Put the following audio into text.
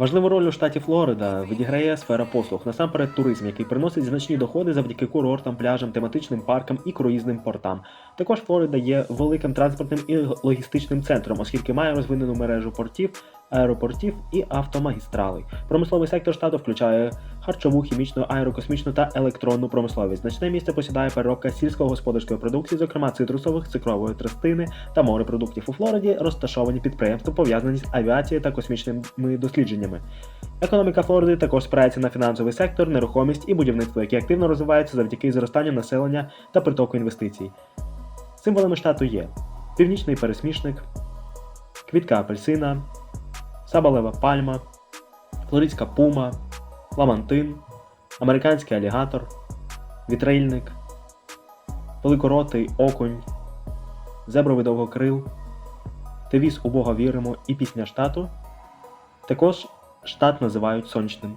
Важливу роль у штаті Флорида відіграє сфера послуг, насамперед туризм, який приносить значні доходи завдяки курортам, пляжам, тематичним паркам і круїзним портам. Також Флорида є великим транспортним і логістичним центром, оскільки має розвинену мережу портів, аеропортів і автомагістралей. Промисловий сектор штату включає харчову, хімічну, аерокосмічну та електронну промисловість. Значне місце посідає переробка сільськогосподарської продукції, зокрема цитрусових, цукрової тростини та морепродуктів у Флориді, розташовані підприємства, пов'язані з авіацією та космічними дослідженнями. Економіка Флориди також спирається на фінансовий сектор, нерухомість і будівництво, які активно розвиваються завдяки зростанню населення та притоку інвестицій. Символами штату є північний пересмішник, квітка апельсина, сабалева пальма, флоридська пума, ламантин, американський алігатор, вітрильник, великоротий окунь, зебровий довгокрил, девіз у Бога віримо і пісня штату. Також штат називають сонячним.